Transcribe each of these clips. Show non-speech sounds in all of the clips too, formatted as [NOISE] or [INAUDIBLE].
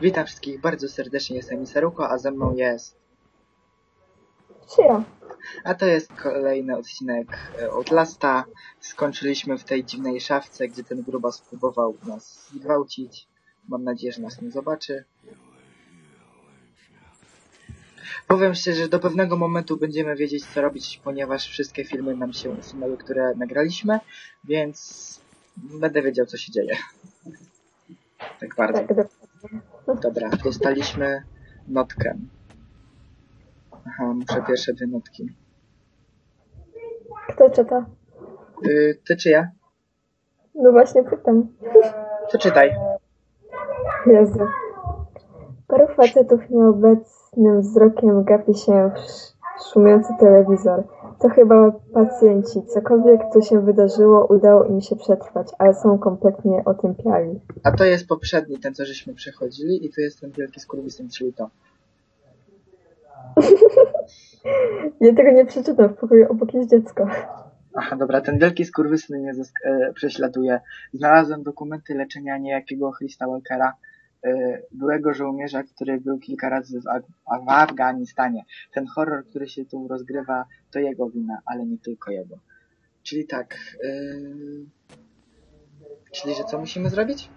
Witam wszystkich bardzo serdecznie, jestem Misaruko, a ze mną jest... Shiro. A to jest kolejny odcinek e, Outlasta. Skończyliśmy w tej dziwnej szafce, gdzie ten grubas próbował nas zgwałcić. Mam nadzieję, że nas nie zobaczy. Powiem szczerze, że do pewnego momentu będziemy wiedzieć, co robić, ponieważ wszystkie filmy nam się usunęły, które nagraliśmy, więc będę wiedział, co się dzieje. Tak bardzo. Tak. Dobra, dostaliśmy notkę. Aha, muszę pierwsze dwie notki. Kto czyta? Yy, ty czy ja? No właśnie pytam. To czytaj. Jezu. Paru facetów nieobecnym wzrokiem gapi się w sz- szumiący telewizor. To chyba pacjenci. Cokolwiek tu się wydarzyło, udało im się przetrwać, ale są kompletnie otępiali. A to jest poprzedni, ten co żeśmy przechodzili i tu jest ten wielki skurwysyn, czyli to. [LAUGHS] Ja tego nie przeczytam, w pokoju obok jest dziecko. Aha, dobra, ten wielki skurwysyn mnie e, prześladuje. Znalazłem dokumenty leczenia niejakiego Christa Walkera, byłego żołnierza, który był kilka razy w, Af- w Afganistanie. Ten horror, który się tu rozgrywa, to jego wina, ale nie tylko jego. Czyli tak, e, czyli że co musimy zrobić?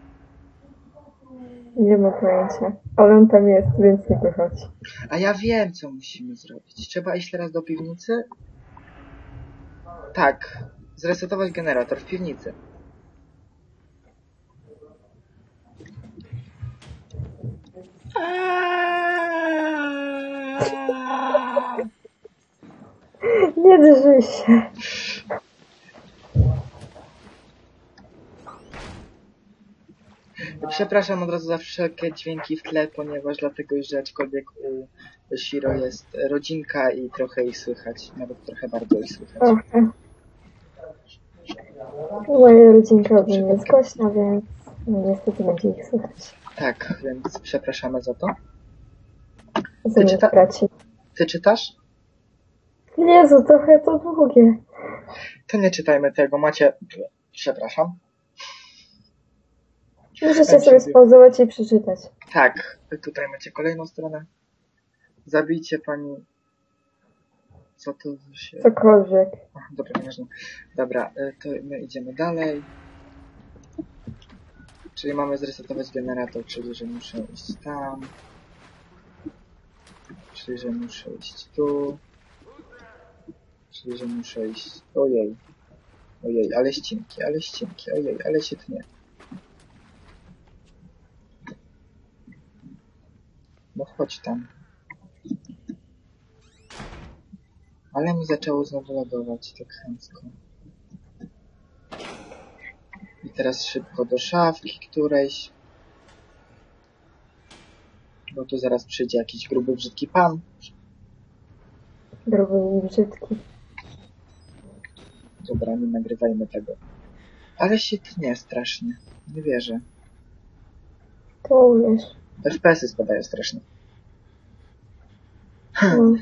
Nie ma pojęcia. Ale on tam jest, więc nie wychodzi. A ja wiem, co musimy zrobić. Trzeba iść teraz do piwnicy? Tak. Zresetować generator w piwnicy. Nie drżyj się. Przepraszam od razu za wszelkie dźwięki w tle, ponieważ dlatego, że aczkolwiek u Shiro jest rodzinka i trochę ich słychać. Nawet trochę bardzo ich słychać. Trochę. Moja rodzinka ogólnie jest głośna, więc niestety będzie ich słychać. Tak, więc przepraszamy za to. Zamiast czyta-. Ty czytasz? Jezu, trochę to długie. To nie czytajmy tego, macie... Przepraszam. Możecie sobie spauzować i przeczytać. Tak, tutaj macie kolejną stronę. Zabijcie pani. Co to się. Cokolwiek. Ach, dobra, nieważne. Dobra, y, to my idziemy dalej. Czyli mamy zresetować generator, czyli że muszę iść tam. Czyli że muszę iść tu. Czyli że muszę iść. Ojej. Ojej, ale ścinki, ale ścinki, ojej, ale się tnie. No chodź tam. Ale mi zaczęło znowu ładować tak chętko. I teraz szybko do szafki którejś. Bo tu zaraz przyjdzie jakiś gruby, brzydki pan. Gruby i brzydki. Dobra, nie nagrywajmy tego. Ale się tnie strasznie. Nie wierzę. To uwierz. FPS-y spadają strasznie. No.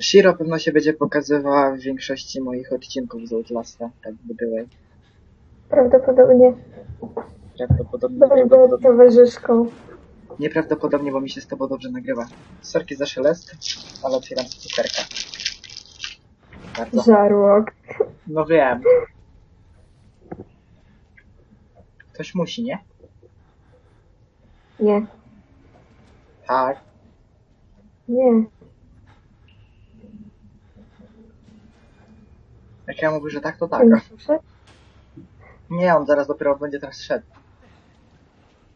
Shiro pewno się będzie pokazywała w większości moich odcinków z Outlasta, tak by były. Prawdopodobnie Prawdopodobnie, będę prawdopodobnie. towarzyszką. Nieprawdopodobnie, bo mi się z tobą dobrze nagrywa. Sorki za szelest, ale otwieram cyferkę. Bardzo. Żarłok. No wiem. Ktoś musi, nie? Nie. Tak. Nie. Jak ja mówię, że tak, to tak. Nie, on zaraz dopiero będzie teraz szedł.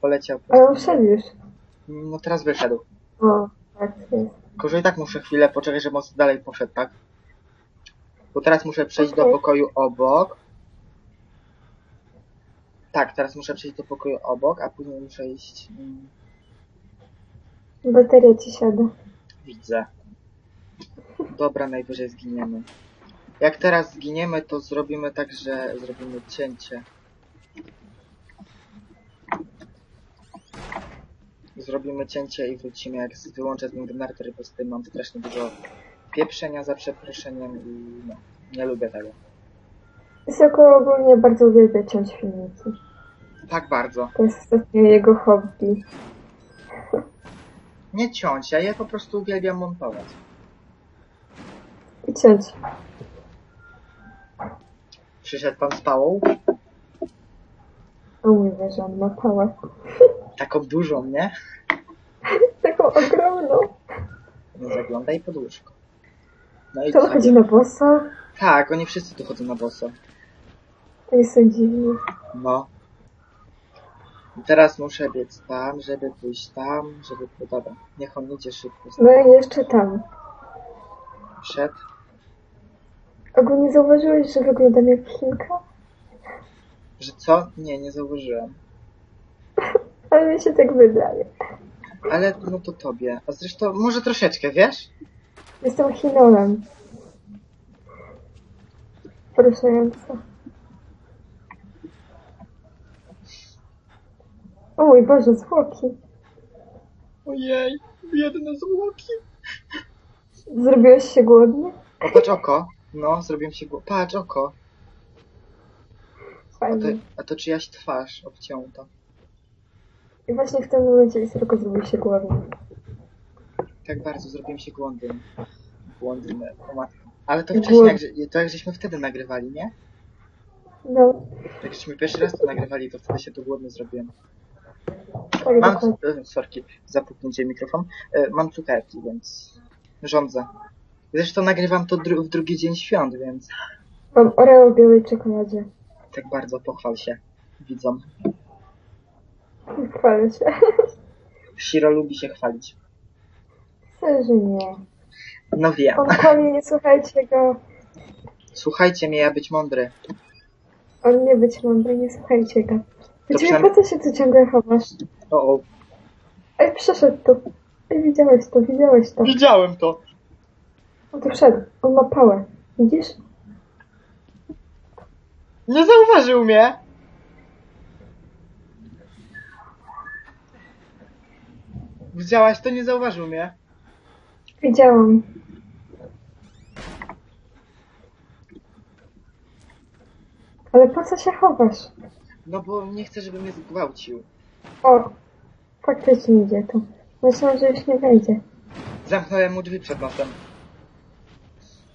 Poleciał. Ale on wszedł już. No teraz wyszedł. O, tak jest. Tylko, że i tak muszę chwilę poczekać, żeby on dalej poszedł, tak? Bo teraz muszę przejść do pokoju obok. Tak, teraz muszę przejść do pokoju obok, a później muszę iść... mm, Bateria ci siada. Widzę. Dobra, najwyżej zginiemy. Jak teraz zginiemy, to zrobimy tak, że zrobimy cięcie. Zrobimy cięcie i wrócimy, jak wyłączę ten generator, bo z tym mam strasznie dużo pieprzenia za przeproszeniem i no, nie lubię tego. Wysoko ogólnie bardzo uwielbia ciąć filmiki. Tak bardzo. To jest ostatnio jego hobby. Nie ciąć, ja je po prostu uwielbiam montować. I ciąć. Przyszedł pan z pałą? O mój Boże, on ma pałę. [LAUGHS] Taką dużą, nie? Taką ogromną. Nie zaglądaj pod łóżko. No i To co? chodzi na boso. Tak, oni wszyscy tu chodzą na boso. Oni są dziwni. No. I teraz muszę biec tam, żeby pójść tam, żeby... No dobra, niech on idzie szybko. No i jeszcze tam. Przed. Ogólnie zauważyłeś, że wyglądam jak Chinka? Że co? Nie, nie zauważyłem. [LAUGHS] Ale mi się tak wydaje. Ale no to tobie. A zresztą może troszeczkę, wiesz? Jestem Chinolem. Poruszająco. O mój Boże, zwłoki. Ojej, biedne zwłoki. Zrobiłeś się głodny? O, patrz oko. No, zrobiłem się głowę. Patrz oko. A to, Fajnie. a to czyjaś twarz obcięta. I właśnie w tym momencie Isroko zrobił się głodny. Tak bardzo zrobiłem się głodnym. Głodnym, o matko. Ale to wcześniej, jak, to jak żeśmy wtedy nagrywali, nie? No, Jak żeśmy pierwszy raz to nagrywali, to wtedy się tu głodny zrobiłem. tak Mam, dokładnie. e, sorki, zapuknięcie mikrofon. E, Mam cukierki, więc rządzę. Zresztą nagrywam to dru w drugi dzień świąt, więc Mam Oreo w białej czekoladzie. tak bardzo pochwal się widzom. Chwalę się. [LAUGHS] Shiro lubi się chwalić. Myślę, że nie. No wiem. On kłamie, nie słuchajcie go. Słuchajcie mnie, ja być mądry. On nie być mądry, nie słuchajcie go. Ty przynajmniej- po co się tu ciągle chowasz? O, o. Ej, przeszedł tu. Ej, widziałeś to, widziałeś to. Widziałem to. On tu wszedł. On ma pałę. Widzisz? Nie zauważył mnie. Widziałaś to, nie zauważył mnie. Widziałam. Ale po co się chowasz? No bo nie chcę, żeby mnie zgwałcił. O, faktycznie idzie tu. Myślałam, że już nie wejdzie. Zamknąłem mu drzwi przed nosem.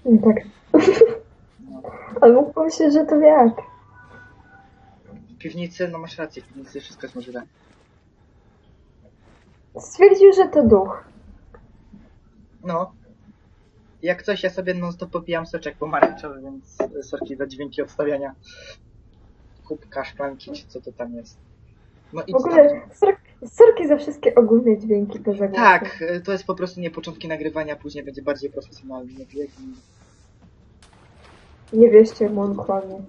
Tak. [LAUGHS] Ale mógł pomyśleć, że to wiatr. W piwnicy, no masz rację, w piwnicy wszystko jest możliwe. Stwierdził, że to duch. No. Jak coś, ja sobie non stop popijam soczek pomarańczowy, więc sorki za dźwięki odstawiania. Kubka, szklanki, czy co to tam jest. No i W ogóle sork, sorki za wszystkie ogólne dźwięki głosem. Tak, e, to jest po prostu nie początki nagrywania, później będzie bardziej profesjonalny. Nie wierzcie mu, on kłamie.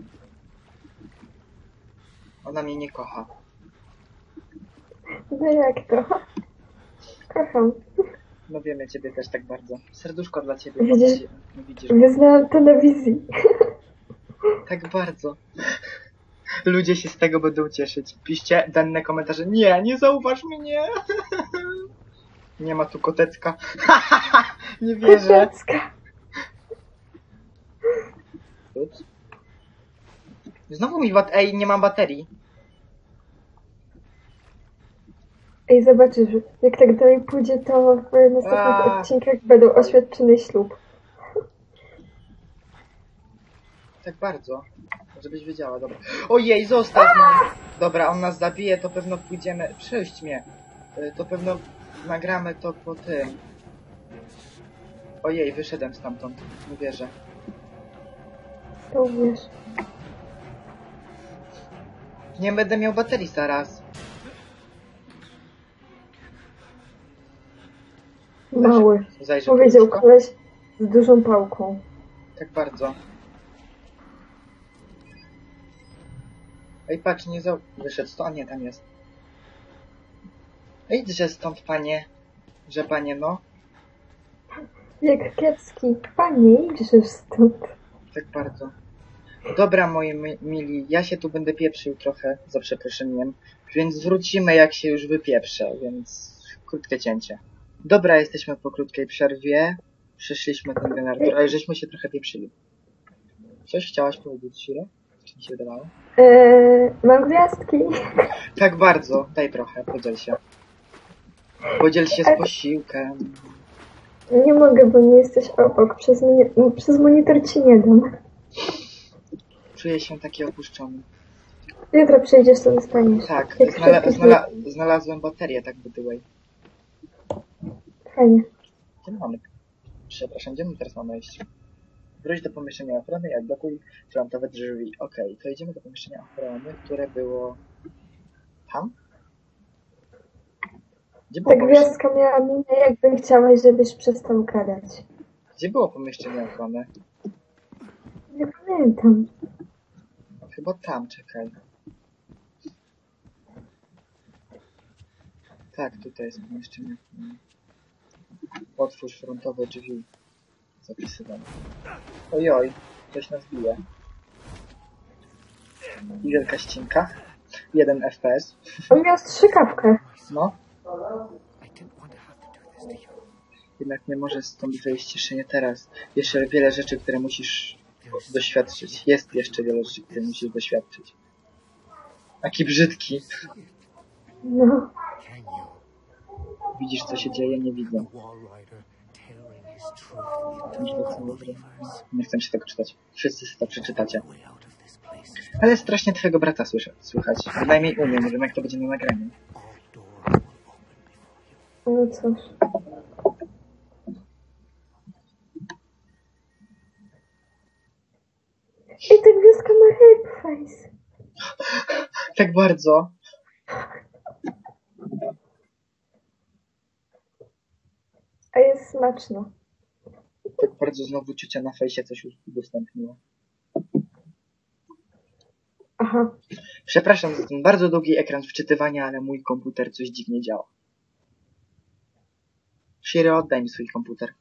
Ona mnie nie kocha. No jak to? Kocham. No wiem, ja ciebie też tak bardzo. Serduszko dla ciebie. Widzisz? Nie widzisz. Wyznałam to na wizji. Tak bardzo. Ludzie się z tego będą cieszyć. Piszcie dane komentarze. Nie, nie zauważ mnie. [LAUGHS] Nie ma tu kotecka. [LAUGHS] nie wierzę. Kotecka. Znowu mi bat... Ej, nie mam baterii. Ej, zobaczysz, jak tak dalej pójdzie, to w następnych A. odcinkach będą oświadczyny ślub. Tak bardzo. Żebyś wiedziała, dobra. Ojej, zostaw mnie. Dobra, on nas zabije, to pewno pójdziemy... Prześć mnie. Y, To pewno nagramy to po tym. Ojej, wyszedłem stamtąd. Nie wierzę. To uwierz. Nie będę miał baterii zaraz. Mały. Zajrzę Powiedział łóżko. koleś z dużą pałką. Tak bardzo. Ej, patrz, nie za... Wyszedł stąd, a nie, tam jest. Idźże stąd, panie. Że panie, no. Jak kiepski. Panie, idźże stąd. Tak bardzo. Dobra, moi mi- mili, ja się tu będę pieprzył trochę, za przeproszeniem, więc wrócimy jak się już wypieprzę, więc krótkie cięcie. Dobra, jesteśmy po krótkiej przerwie. Przeszliśmy ten generator, ale żeśmy się trochę pieprzyli. Coś chciałaś powiedzieć, Shiro? Czy mi się wydawało? Eee, mam gwiazdki. [LAUGHS] Tak bardzo, daj trochę, podziel się. Podziel się z posiłkiem. Nie mogę, bo nie jesteś obok. Przez, przez monitor ci nie dam. Czuję się taki opuszczony. Jutro przyjdziesz, to dostaniesz. Tak, Jak znala znala znalazłem baterię, tak by way. Fajnie. Gdzie my mamy? Przepraszam, gdzie my teraz mamy iść? Wróć do pomieszczenia ochrony i odblokuj frontowe drzwi. Okej, to idziemy do pomieszczenia ochrony, które było... Tam? Gdzie było, Ta pomieszczenie, gwiazdka miała minę, jakby chciałaś, żebyś przestał gadać. gdzie było pomieszczenie ochrony? Nie pamiętam. Chyba tam, czekaj. Tak, tutaj jest pomieszczenie ochrony. Otwórz frontowe drzwi. Zapisywam. Ojoj, ktoś nas bije. I wielka ścinka. Jeden FPS. On miał strzykawkę. No. Jednak nie możesz stąd wyjść jeszcze nie teraz. Jeszcze wiele rzeczy, które musisz doświadczyć. Jest jeszcze wiele rzeczy, które musisz doświadczyć. Taki brzydki. No. Widzisz, co się dzieje? Nie widzę. Nie chcę, się tego czytać. Wszyscy sobie to przeczytacie. Ale strasznie twojego brata słyszę, słychać. Bynajmniej u mnie, nie wiem jak to będzie na nagraniu. No cóż. I ta gwiazdka ma rape face. [LAUGHS] Tak bardzo. A jest smaczna. Tak bardzo znowu ciocia na fejsie coś udostępniła. Aha. Przepraszam za ten bardzo długi ekran wczytywania, ale mój komputer coś dziwnie działa. Siri, oddaj mi swój komputer.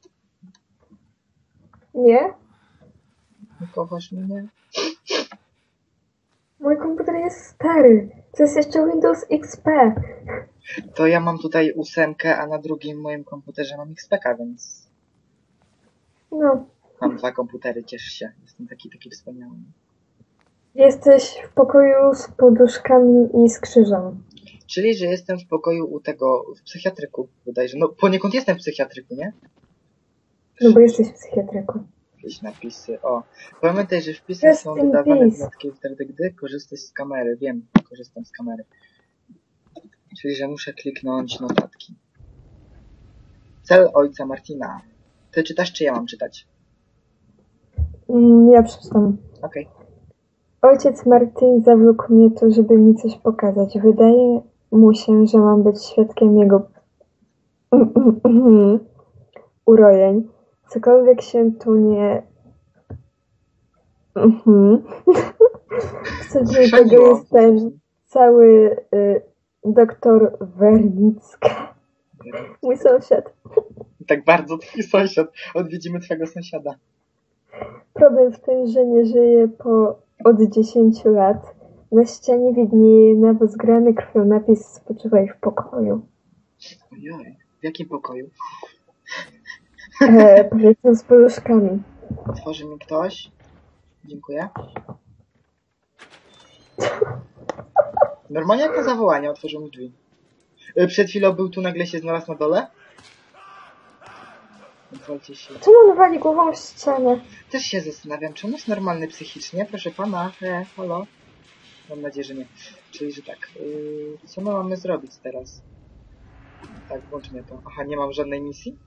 Nie? Nie kochasz mnie? Mój komputer jest stary. To jest jeszcze Windows XP. To ja mam tutaj ósemkę, a na drugim moim komputerze mam XPK, więc No. mam dwa komputery, ciesz się. Jestem taki, taki wspaniały. Jesteś w pokoju z poduszkami i z krzyżem. Czyli, że jestem w pokoju u tego, w psychiatryku, bodajże. No, poniekąd jestem w psychiatryku, nie? No bo jesteś w psychiatryku. Jakieś napisy. O, pamiętaj, że wpisy Rest są wydawane peace. wtedy, wtedy, gdy korzystasz z kamery. Wiem, korzystam z kamery. Czyli, że muszę kliknąć notatki. Cel ojca Martina. Ty czytasz, czy ja mam czytać? Mm, ja przeczytam. Okej. Ojciec Martin zawlókł mnie tu, żeby mi coś pokazać. Wydaje mu się, że mam być świadkiem jego [LAUGHS] urojeń. Cokolwiek się tu nie... [LAUGHS] Tego Chrzaniło. jest ten cały y, doktor Wernicka. Mój sąsiad. Tak bardzo twój sąsiad. Odwiedzimy twojego sąsiada. Problem w tym, że nie żyje po od 10 lat. Na ścianie widnieje na zgrany krwią napis spoczywaj w pokoju. Ojoj. W jakim pokoju? E, powiedzmy z poduszkami. Otworzy mi ktoś? Dziękuję. Normalnie jak na zawołanie otworzył mi drzwi. Y, Przed chwilą był tu, nagle się znalazł na dole. Odwalcie się. Czemu on wali głową w ścianę? Też się zastanawiam, on jest normalny psychicznie? Proszę pana, he, halo? Mam nadzieję, że nie. Czyli, że tak. Yy, co my mamy zrobić teraz? Tak, włączmy to. Aha, nie mam żadnej misji?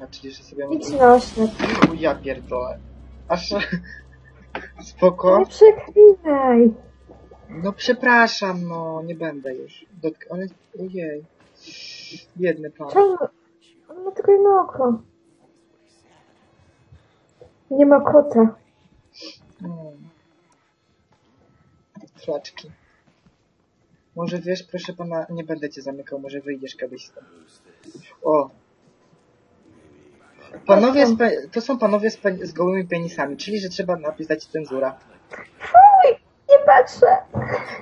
A, czyli, że sobie mam... Idź na oślep. U, ja pierdolę. Aż... [LAUGHS] Spoko. Nie przeklinaj. No przepraszam, no, nie będę już. Dotk ale, ojej. Biedny pan. Czemu? On ma tylko jedno oko. Nie ma kota. Flaczki. Może wiesz, proszę pana, nie będę cię zamykał, może wyjdziesz kiedyś stąd. O. Panowie z pe- to są panowie z, pe- z gołymi penisami, czyli że trzeba napisać cenzura. Nie patrzę.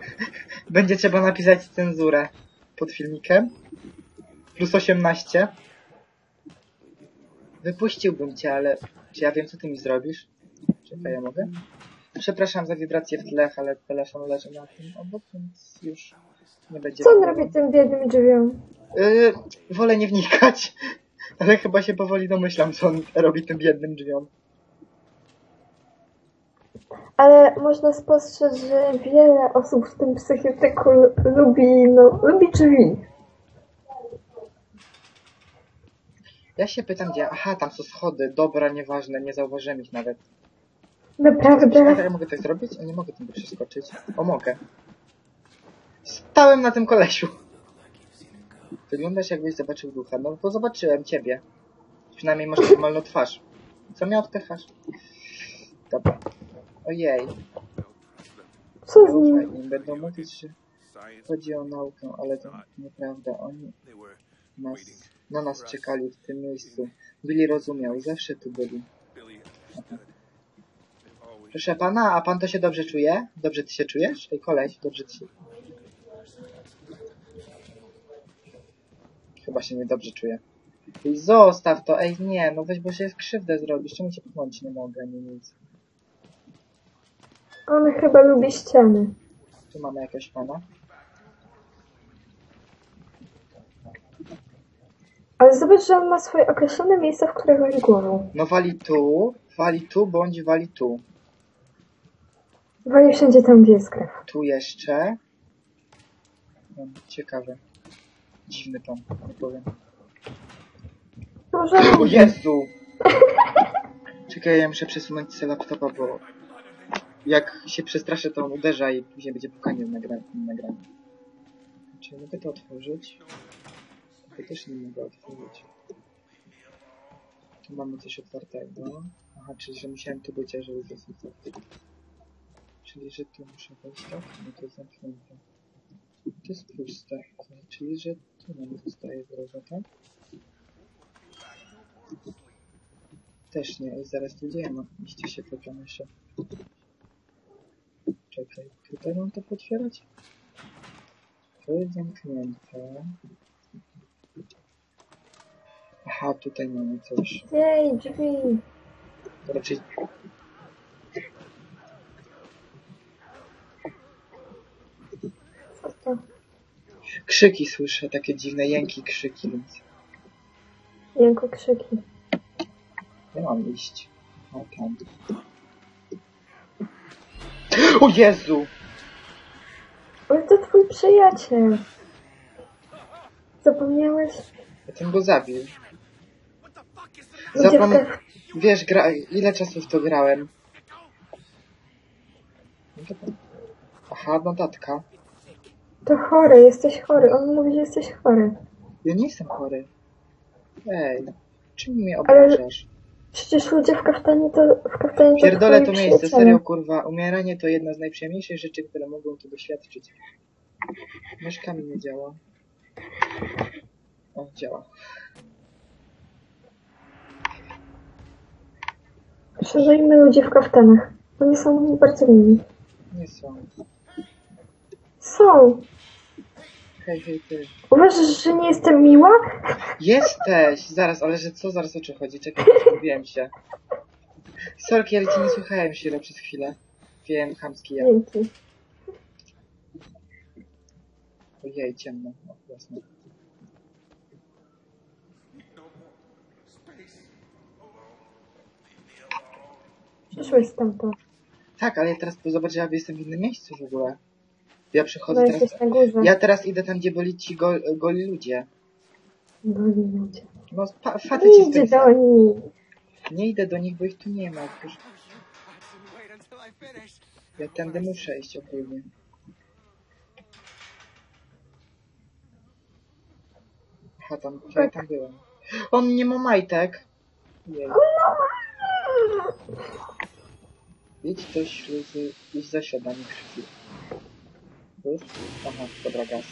[LAUGHS] Będzie trzeba napisać cenzurę pod filmikiem. Plus 18. Wypuściłbym cię, ale czy ja wiem, co ty mi zrobisz? Czekaj, ja mogę? Przepraszam za wibrację w tle, ale telefon leży na tym obok, więc już Nie będzie. Co on robi tym biednym drzwiom? Yy, wolę nie wnikać, [LAUGHS] ale chyba się powoli domyślam, co on robi tym biednym drzwiom. Ale można spostrzec, że wiele osób w tym psychiatryku lu- lubi, no, lubi drzwi. Ja się pytam, gdzie. Aha, tam są schody. Dobra, nieważne, nie zauważyłem ich nawet. Naprawdę. ja mogę tak zrobić? A nie mogę tym przeskoczyć. O, mogę. Stałem na tym kolesiu. Wyglądasz jakbyś zobaczył ducha. No to zobaczyłem ciebie. Przynajmniej masz normalną twarz. Co mnie odpychasz? Dobra. Ojej. Co z nim? im. Będą mówić, że chodzi o naukę, ale to nieprawda. Oni nas, na nas czekali w tym miejscu. Billy rozumiał. Zawsze tu byli. Proszę pana, a pan to się dobrze czuje? Dobrze ty się czujesz? Ej, koleś, dobrze ty się... Chyba się niedobrze czuję. Ej, zostaw to, ej, nie, no weź, bo się w krzywdę zrobisz. Czemu cię pchnąć nie mogę, nie nic. On chyba lubi ściany. Tu mamy jakiegoś pana. Ale zobacz, że on ma swoje określone miejsca, w których wali głową. No wali tu, wali tu, bądź wali tu. Wali wszędzie tam, gdzie jest krew. Tu jeszcze. No, ciekawe. Dziwny pan, nie powiem. Może O Jezu! Czekaj, ja muszę przesunąć sobie laptopa, bo jak się przestraszę, to on uderza i później będzie pukanie w nagra- w nagraniu. Czy mogę to otworzyć? To też nie mogę otworzyć. Tu mamy coś otwartego. Aha, czyli że musiałem tu być, żeby to jest. Czyli, że tu muszę wejść, tak? No to jest zamknięte. To jest puste. Czyli, że tu nam zostaje droga, tak? Też nie, zaraz tu ja mam iść się pytam jeszcze. Czekaj, tutaj mam to potwierać? To jest zamknięte. Aha, tutaj mamy coś. Jej, drzwi. Raczej... Co to? Krzyki słyszę, takie dziwne jęki, krzyki, więc Jęku krzyki. nie mam iść. O, tam. O Jezu! Ale to twój przyjaciel. Zapomniałeś? Ja ten go zabił. Zapom... Wiesz, gra... ile czasu w to grałem? No. Aha, notatka. To chory, jesteś chory. On mówi, że jesteś chory. Ja nie jestem chory. Ej, czym mnie Ale- obrażasz? Przecież ludzie w kaftanie to w kaftanie to Pierdolę to miejsce, przyjaciele. serio kurwa. Umieranie to jedna z najprzyjemniejszych rzeczy, które mogą tu doświadczyć. Myszkami nie działa. O, działa. Szerzejmy ludzi w kaftanach. Oni są bardzo mili. Nie są. Są. Hej, hej, ty. Uważasz, że nie jestem miła? Jesteś! Zaraz, ale że co zaraz o czym chodzi? Czekaj, zgubiłem się. Sorki, ale cię nie słuchałem, Shiro, przez chwilę. Wiem, chamski ja. Dzięki. Ojej, ciemno. O, jasne. Przyszłeś stamtąd. Tak, ale teraz zobacz, ja jestem w innym miejscu w ogóle. Ja przychodzę No teraz... jesteś na górze. Ja teraz idę tam, gdzie byli ci go, goli ludzie. Goli ludzie. No, pa, Idzie tych... do nich. Nie idę do nich, bo ich tu nie ma. Ja tędy muszę iść ogólnie. Aha, tam, ja tam byłem. On nie ma majtek. Jej. Idź do śluzy, idź za siadanie krwi. Już? Aha, dobra, gaz.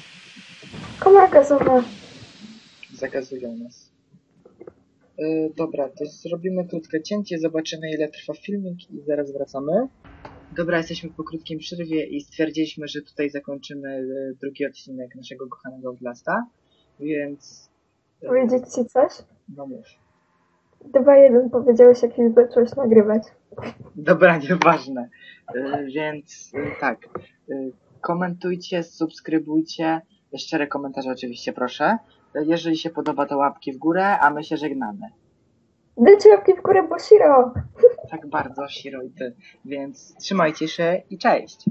Komara gazowa. Zagazują nas. Yy, dobra, to zrobimy krótkie cięcie, zobaczymy ile trwa filmik i zaraz wracamy. Dobra, jesteśmy po krótkim przerwie i stwierdziliśmy, że tutaj zakończymy yy, drugi odcinek naszego kochanego Oblasta, więc... yy, Powiedzieć ci coś? No mów. 2-1 powiedziałeś, jak już zacząłeś nagrywać. Dobra, [LAUGHS] nieważne. Yy, więc yy, tak. Yy, komentujcie, subskrybujcie. Szczere komentarze oczywiście proszę. Jeżeli się podoba, to łapki w górę, a my się żegnamy. Dajcie łapki w górę, bo Shiro! Tak bardzo, Shiro i ty. Więc trzymajcie się i cześć!